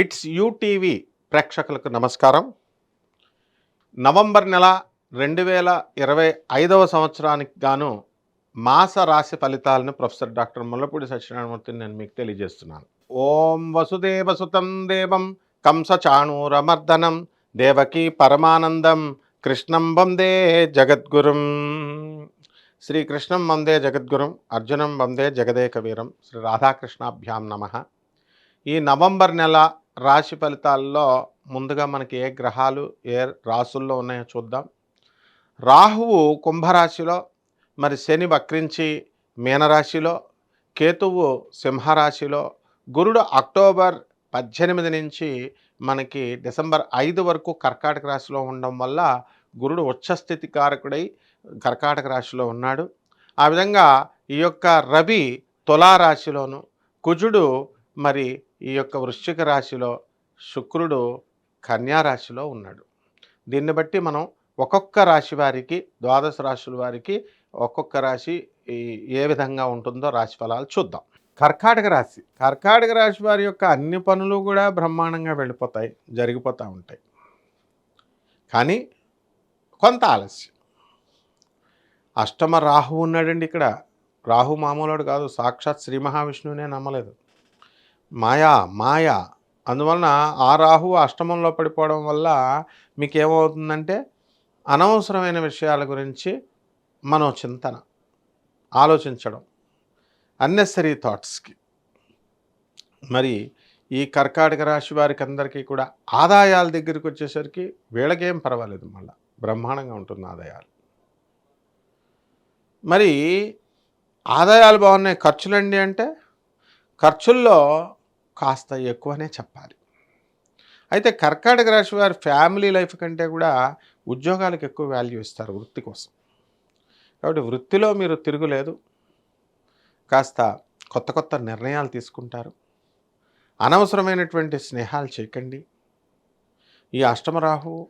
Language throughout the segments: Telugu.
ఇట్స్ యూటీవీ ప్రేక్షకులకు నమస్కారం. నవంబర్ నెల రెండు వేల ఇరవై ఐదవ సంవత్సరానికి గాను మాస రాశి ఫలితాలను ప్రొఫెసర్ డాక్టర్ ముల్లపూడి సత్యనారాయణమూర్తిని నేను మీకు తెలియజేస్తున్నాను. ఓం వసుదేవ సుతం దేవం కంస చాణూరమర్దనం దేవకీ పరమానందం కృష్ణం వందే జగద్గురుం. శ్రీకృష్ణం వందే జగద్గురుం అర్జునం వందే జగదేక వీరం శ్రీ రాధాకృష్ణాభ్యాం నమ. ఈ నవంబర్ నెల రాశి ఫలితాల్లో ముందుగా మనకి ఏ గ్రహాలు ఏ రాసుల్లో ఉన్నాయో చూద్దాం. రాహువు కుంభరాశిలో మరి శని వక్రించి మీనరాశిలో కేతువు సింహరాశిలో గురుడు అక్టోబర్ పద్దెనిమిది నుంచి మనకి డిసెంబర్ ఐదు వరకు కర్కాటక రాశిలో ఉండడం వల్ల గురుడు ఉచ్చస్థితి కారకుడై కర్కాటక రాశిలో ఉన్నాడు. ఆ విధంగా ఈ యొక్క రవి తులారాశిలోను కుజుడు మరి ఈ యొక్క వృశ్చిక రాశిలో శుక్రుడు కన్యా రాశిలో ఉన్నాడు. దీన్ని బట్టి మనం ఒక్కొక్క రాశి వారికి ద్వాదశ రాశుల వారికి ఒక్కొక్క రాశి ఏ విధంగా ఉంటుందో రాశి ఫలాలు చూద్దాం. కర్కాటక రాశి. కర్కాటక రాశి వారి యొక్క అన్ని పనులు కూడా బ్రహ్మాండంగా వెళ్ళిపోతాయి జరిగిపోతూ ఉంటాయి. కానీ కొంత ఆలస్యం. అష్టమ రాహు ఉన్నాడండి ఇక్కడ. రాహు మామూలుడు కాదు సాక్షాత్ శ్రీ మహావిష్ణువునే నమ్మలేదు. మాయా మాయా. అందువలన ఆ రాహు అష్టమంలో పడిపోవడం వల్ల మీకు ఏమవుతుందంటే అనవసరమైన విషయాల గురించి మనం చింతన ఆలోచించడం. అన్నెసరీ థాట్స్కి మరి ఈ కర్కాటక రాశి వారికి అందరికీ కూడా ఆదాయాల దగ్గరికి వచ్చేసరికి వీళ్ళకేం పర్వాలేదు మళ్ళీ. బ్రహ్మాండంగా ఉంటుంది ఆదాయాలు. మరి ఆదాయాలు బాగున్నాయి. ఖర్చులండి అంటే ఖర్చుల్లో కాస్త ఎక్కువనే చెప్పాలి. అయితే కర్కాటక రాశి వారి ఫ్యామిలీ లైఫ్ కంటే కూడా ఉద్యోగాలకు ఎక్కువ వాల్యూ ఇస్తారు వృత్తి కోసం. కాబట్టి వృత్తిలో మీరు తిరుగులేదు. కాస్త కొత్త కొత్త నిర్ణయాలు తీసుకుంటారు. అనవసరమైనటువంటి స్నేహాలు చేయకండి. ఈ అష్టమరాహు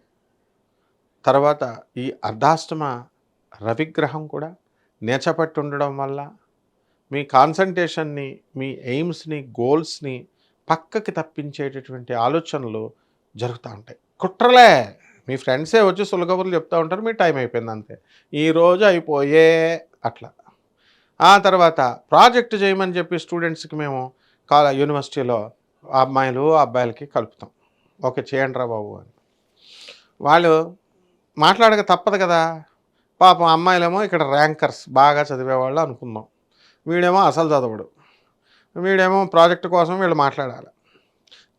తర్వాత ఈ అర్ధాష్టమ రవిగ్రహం కూడా నేచపట్టి ఉండడం వల్ల మీ కాన్సన్ట్రేషన్ని మీ ఎయిమ్స్ని గోల్స్ని పక్కకి తప్పించేటటువంటి ఆలోచనలు జరుగుతూ ఉంటాయి. కుట్రలే! మీ ఫ్రెండ్సే వచ్చి సులగబుర్లు చెప్తూ ఉంటారు మీ టైం అయిపోయింది అంతే. ఈరోజు అయిపోయే అట్లా. ఆ తర్వాత ప్రాజెక్ట్ చేయమని చెప్పి స్టూడెంట్స్కి మేము కాల యూనివర్సిటీలో ఆ అమ్మాయిలు అబ్బాయిలకి కలుపుతాం. ఓకే చేయండి రా బాబు అని. వాళ్ళు మాట్లాడక తప్పదు కదా! పాపం అమ్మాయిలేమో ఇక్కడ ర్యాంకర్స్ బాగా చదివేవాళ్ళు అనుకుందాం. వీడేమో అసలు చదవడు. వీడేమో ప్రాజెక్ట్ కోసం వీళ్ళు మాట్లాడాలి.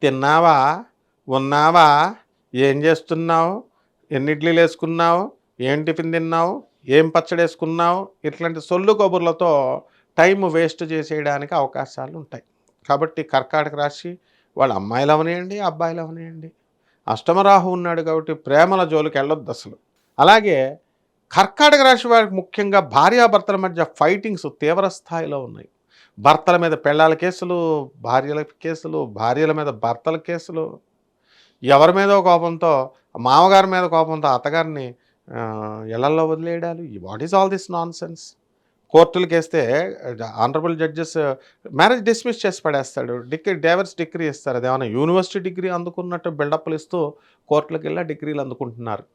తిన్నావా? ఉన్నావా? ఏం చేస్తున్నావు? ఎన్ని ఇడ్లీలు వేసుకున్నావు? ఏం టిఫిన్ తిన్నావు? ఏం పచ్చడి వేసుకున్నావు? ఇట్లాంటి సొల్లు కబుర్లతో టైం వేస్ట్ చేసేయడానికి అవకాశాలు ఉంటాయి. కాబట్టి కర్కాటక రాశి వాళ్ళ అమ్మాయిలు అవనేయండి అబ్బాయిలు అవనియండి. అష్టమరాహు ఉన్నాడు కాబట్టి ప్రేమల జోలికి వెళ్ళొద్దు అసలు. అలాగే కర్కాటక రాశి వారికి ముఖ్యంగా భార్యాభర్తల మధ్య ఫైటింగ్స్ తీవ్ర స్థాయిలో ఉన్నాయి. భర్తల మీద పెళ్ళాల కేసులు భార్యల కేసులు భార్యల మీద భర్తల కేసులు. ఎవరి మీదో కోపంతో మామగారి మీద కోపంతో అత్తగారిని ఇళ్ళల్లో వదిలేయడాలు? What is all this nonsense కోర్టులకు వేస్తే ఆనరబుల్ జడ్జెస్ మ్యారేజ్ డిస్మిస్ చేసి పడేస్తాడు. డిగ్రీ డైవర్స్ డిగ్రీ ఇస్తారు. అదేమన్నా యూనివర్సిటీ డిగ్రీ అందుకున్నట్టు బిల్డప్లు ఇస్తూ కోర్టులకు వెళ్ళి డిగ్రీలు అందుకుంటున్నారు.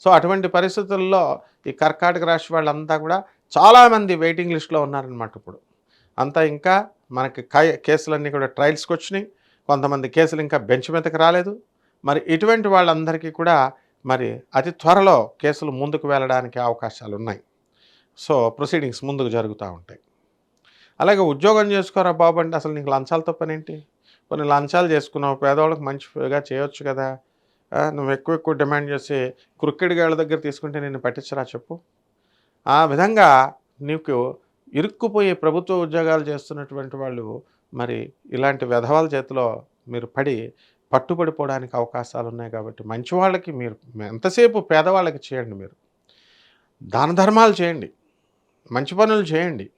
సో అటువంటి పరిస్థితుల్లో ఈ కర్కాటక రాశి వాళ్ళంతా కూడా చాలామంది వెయిటింగ్ లిస్ట్లో ఉన్నారనమాట ఇప్పుడు. అంతా ఇంకా మనకి కై- కేసులన్నీ కూడా ట్రయల్స్కి వచ్చినాయి. కొంతమంది కేసులు ఇంకా బెంచ్ మీదకి రాలేదు. మరి ఇటువంటి వాళ్ళందరికీ కూడా మరి అతి త్వరలో కేసులు ముందుకు వెళ్ళడానికి అవకాశాలు ఉన్నాయి. సో ప్రొసీడింగ్స్ ముందుకు జరుగుతూ ఉంటాయి. అలాగే ఉద్యోగం చేసుకోరా బాబు అంటే అసలు నీకు లంచాలతో పని ఏంటి కొన్ని లంచాలు చేసుకున్నావు పేదవాళ్ళకి మంచిగా చేయొచ్చు కదా. నువ్వు ఎక్కువ ఎక్కువ డిమాండ్ చేసి క్రికెట్ గాళ్ళ దగ్గర తీసుకుంటే నేను పట్టించరా చెప్పు. ఆ విధంగా నీకు ఇరుక్కుపోయే ప్రభుత్వ ఉద్యోగాలు చేస్తున్నటువంటి వాళ్ళు మరి ఇలాంటి వెధవాల చేతిలో మీరు పడి పట్టుబడిపోవడానికి అవకాశాలు ఉన్నాయి కాబట్టి మంచి వాళ్ళకి మీరు ఎంతసేపు పేదవాళ్ళకి చేయండి మీరు. దాన ధర్మాలు చేయండి. మంచి పనులు చేయండి.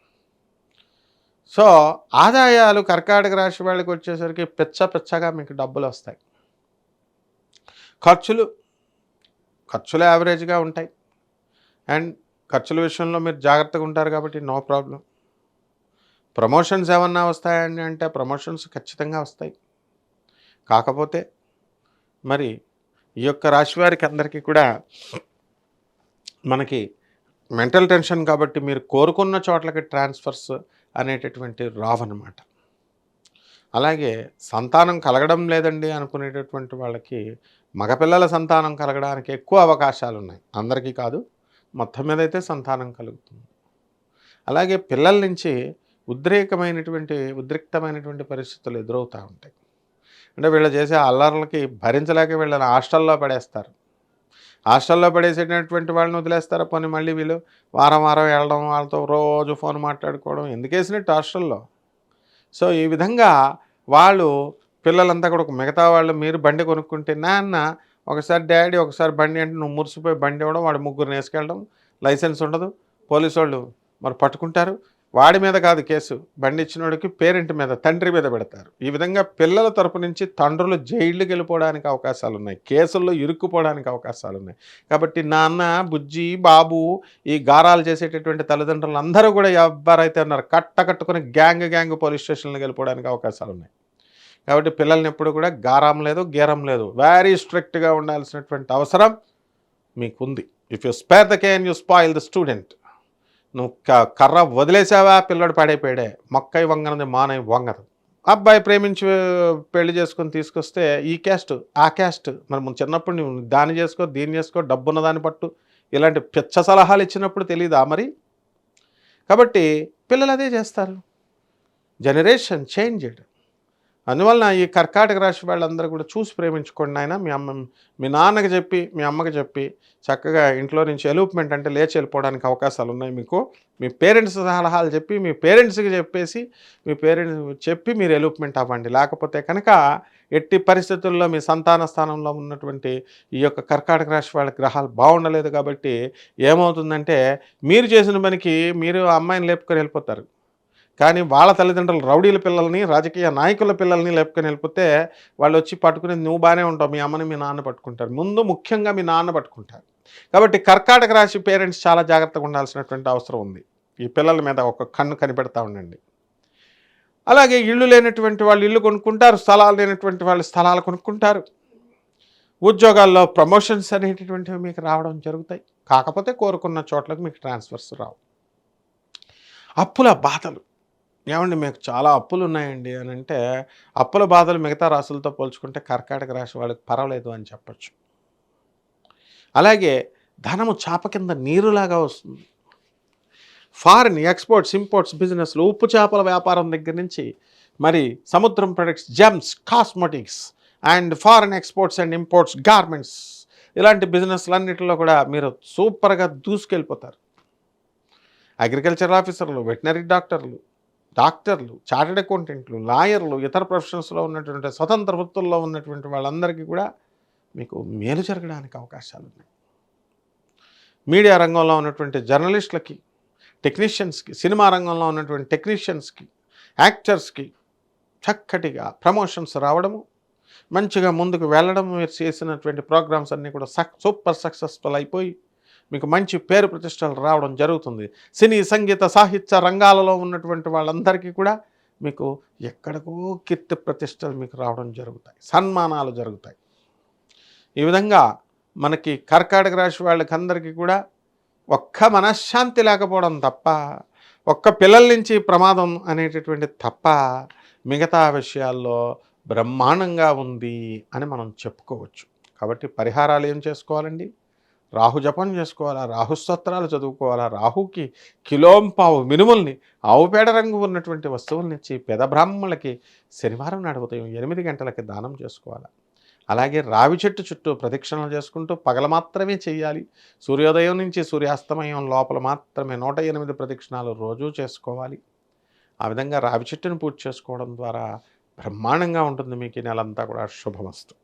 సో ఆదాయాలు కర్కాటక రాశి వాళ్ళకి వచ్చేసరికి పిచ్చ పిచ్చగా మీకు డబ్బులు వస్తాయి. ఖర్చులు ఖర్చులు యావరేజ్గా ఉంటాయి. అండ్ ఖర్చుల విషయంలో మీరు జాగ్రత్తగా ఉంటారు కాబట్టి నో ప్రాబ్లం. ప్రమోషన్స్ ఏమన్నా వస్తాయని అంటే ప్రమోషన్స్ ఖచ్చితంగా వస్తాయి. కాకపోతే మరి ఈ యొక్క రాశి వారికి అందరికీ కూడా మనకి మెంటల్ టెన్షన్ కాబట్టి మీరు కోరుకున్న చోట్లకి ట్రాన్స్ఫర్స్ అనేటటువంటి రావన్నమాట. అలాగే సంతానం కలగడం లేదండి అనుకునేటటువంటి వాళ్ళకి మగపిల్లల సంతానం కలగడానికి ఎక్కువ అవకాశాలు ఉన్నాయి అందరికీ కాదు మొత్తం మీద అయితే సంతానం కలుగుతుంది. అలాగే పిల్లల నుంచి ఉద్రేకమైనటువంటి ఉద్రిక్తమైనటువంటి పరిస్థితులు ఎదురవుతూ ఉంటాయి. అంటే వీళ్ళు చేసే అల్లర్లకి భరించలేక వీళ్ళని హాస్టల్లో పడేస్తారు. హాస్టల్లో పడేసేటటువంటి వాళ్ళని వదిలేస్తారు. పోనీ మళ్ళీ వీళ్ళు వారం వారం వెళ్ళడం వాళ్ళతో రోజు ఫోన్ మాట్లాడుకోవడం ఎందుకేసినట్టు హాస్టల్లో? సో ఈ విధంగా వాళ్ళు పిల్లలంతా కూడా మిగతా వాళ్ళు మీరు బండి కొనుక్కుంటే నాన్న ఒకసారి డాడీ ఒకసారి బండి అంటే నువ్వు మురిసిపోయి బండి ఇవ్వడం వాడు ముగ్గురు వేసుకెళ్ళడం లైసెన్స్ ఉండదు. పోలీసు వాళ్ళు మరి పట్టుకుంటారు. వాడి మీద కాదు కేసు. బండి ఇచ్చినోడికి పేరెంట్ మీద తండ్రి మీద పెడతారు. ఈ విధంగా పిల్లల తరపు నుంచి తండ్రులు జైళ్ళకి వెళ్ళిపోవడానికి అవకాశాలు ఉన్నాయి కేసుల్లో ఇరుక్కుపోవడానికి అవకాశాలు ఉన్నాయి కాబట్టి నాన్న బుజ్జి బాబు ఈ గారాలు చేసేటటువంటి తల్లిదండ్రులు అందరూ కూడా ఎవరైతే ఉన్నారు కట్ట కట్టుకుని గ్యాంగ్ గ్యాంగ్ పోలీస్ స్టేషన్లకు వెళ్ళిపోవడానికి అవకాశాలు ఉన్నాయి కాబట్టి పిల్లల్ని ఎప్పుడు కూడా గారం లేదు గేరం లేదు. వెరీ స్ట్రిక్ట్గా ఉండాల్సినటువంటి అవసరం మీకుంది. If you spare the cane you spoil the student నువ్వు కర్ర వదిలేసావా? పిల్లడు పాడైపోయాడే. మొక్కై వంగనది మానై వంగదు. అబ్బాయి ప్రేమించి పెళ్ళి చేసుకొని తీసుకొస్తే ఈ క్యాస్ట్ ఆ క్యాస్ట్ మరి ముందు చిన్నప్పుడు నువ్వు దాన్ని చేసుకో దీన్ని చేసుకో డబ్బున్న దాన్ని పట్టు. ఇలాంటి పిచ్చ సలహాలు ఇచ్చినప్పుడు తెలియదా మరి? కాబట్టి పిల్లలు అదే చేస్తారు. జనరేషన్ చేంజ్డ్ అందువలన ఈ కర్కాటక రాశి వాళ్ళందరూ కూడా చూసి ప్రేమించుకోండి ఆయన మీ అమ్మ మీ నాన్నకి చెప్పి మీ అమ్మకి చెప్పి చక్కగా ఇంట్లో నుంచి ఎలూప్మెంట్ అంటే లేచి వెళ్ళిపోవడానికి అవకాశాలు ఉన్నాయి మీకు. మీ పేరెంట్స్ సలహాలు చెప్పి మీ పేరెంట్స్కి చెప్పేసి మీ పేరెంట్స్ చెప్పి మీరు ఎలూప్మెంట్ అవ్వండి. లేకపోతే కనుక ఎట్టి పరిస్థితుల్లో మీ సంతాన స్థానంలో ఉన్నటువంటి ఈ యొక్క కర్కాటక రాశి వాళ్ళ గ్రహాలు బాగుండలేదు కాబట్టి ఏమవుతుందంటే మీరు చేసిన పనికి మీరు అమ్మాయిని లేపుకొని వెళ్ళిపోతారు. కానీ వాళ్ళ తల్లిదండ్రులు రౌడీల పిల్లల్ని రాజకీయ నాయకుల పిల్లల్ని లేపుకొని వెళ్ళిపోతే వాళ్ళు వచ్చి పట్టుకుని నువ్వు బాగానే ఉంటావు మీ అమ్మని మీ నాన్న పట్టుకుంటారు. ముందు ముఖ్యంగా మీ నాన్న పట్టుకుంటారు. కాబట్టి కర్కాటక రాశి పేరెంట్స్ చాలా జాగ్రత్తగా ఉండాల్సినటువంటి అవసరం ఉంది. ఈ పిల్లల మీద ఒక కన్ను కనిపెడతా ఉండండి. అలాగే ఇల్లు లేనటువంటి వాళ్ళు ఇల్లు కొనుక్కుంటారు స్థలాలు లేనటువంటి వాళ్ళు స్థలాలు కొనుక్కుంటారు. ఉద్యోగాల్లో ప్రమోషన్స్ అనేటటువంటివి మీకు రావడం జరుగుతాయి. కాకపోతే కోరుకున్న చోట్లకు మీకు ట్రాన్స్ఫర్స్ రావు. అప్పుల బాధలు. ఏమండి మీకు చాలా అప్పులు ఉన్నాయండి అని అంటే అప్పుల బాధలు మిగతా రాశులతో పోల్చుకుంటే కర్కాటక రాశి వాళ్ళకి పర్వాలేదు అని చెప్పచ్చు. అలాగే ధనము చాప కింద నీరులాగా వస్తుంది. ఫారిన్ ఎక్స్పోర్ట్స్ ఇంపోర్ట్స్ బిజినెస్లు ఉప్పు చేపల వ్యాపారం దగ్గర నుంచి మరి సముద్రం products gems cosmetics and foreign exports and imports garments ఇలాంటి బిజినెస్లన్నింటిలో కూడా మీరు సూపర్గా దూసుకెళ్ళిపోతారు. అగ్రికల్చర్ ఆఫీసర్లు వెటనరీ డాక్టర్లు డాక్టర్లు చార్టెడ్ అకౌంటెంట్లు లాయర్లు ఇతర ప్రొఫెషన్స్లో ఉన్నటువంటి స్వతంత్ర వృత్తుల్లో ఉన్నటువంటి వాళ్ళందరికీ కూడా మీకు మేలు జరగడానికి అవకాశాలు ఉన్నాయి మీడియా రంగంలో ఉన్నటువంటి జర్నలిస్టులకి టెక్నీషియన్స్కి సినిమా రంగంలో ఉన్నటువంటి టెక్నీషియన్స్కి యాక్టర్స్కి చక్కటిగా ప్రమోషన్స్ రావడము మంచిగా ముందుకు వెళ్ళడం మీరు చేసినటువంటి ప్రోగ్రామ్స్ అన్నీ కూడా సక్ సూపర్ సక్సెస్ఫుల్ అయిపోయి మీకు మంచి పేరు ప్రతిష్టలు రావడం జరుగుతుంది. సినీ సంగీత సాహిత్య రంగాలలో ఉన్నటువంటి వాళ్ళందరికీ కూడా మీకు ఎక్కడికో కీర్తి ప్రతిష్టలు మీకు రావడం జరుగుతాయి. సన్మానాలు జరుగుతాయి. ఈ విధంగా మనకి కర్కాటక రాశి వాళ్ళకి అందరికీ కూడా ఒక్క మనశ్శాంతి లేకపోవడం తప్ప ఒక్క పిల్లల నుంచి ప్రమాదం అనేటటువంటి తప్ప మిగతా విషయాల్లో బ్రహ్మాండంగా ఉంది అని మనం చెప్పుకోవచ్చు. కాబట్టి పరిహారాలు ఏం చేసుకోవాలండి? రాహు జపం చేసుకోవాలా? రాహు స్తోత్రాలు చదువుకోవాలా? రాహుకి కిలోంపావు మినుముల్ని ఆవుపేడ రంగు ఉన్నటువంటి వస్తువుల్ని ఇచ్చి పెద బ్రాహ్మణులకి శనివారం నాడు ఉదయం ఎనిమిది గంటలకి దానం చేసుకోవాలా? అలాగే రావి చెట్టు చుట్టూ ప్రదక్షిణలు చేసుకుంటూ పగల మాత్రమే చేయాలి సూర్యోదయం నుంచి సూర్యాస్తమయం లోపల మాత్రమే నూట ఎనిమిది ప్రదక్షిణాలు రోజూ చేసుకోవాలి. ఆ విధంగా రావి చెట్టును పూజ చేసుకోవడం ద్వారా బ్రహ్మాండంగా ఉంటుంది. మీకు ఈ నెలంతా కూడా శుభమస్తు.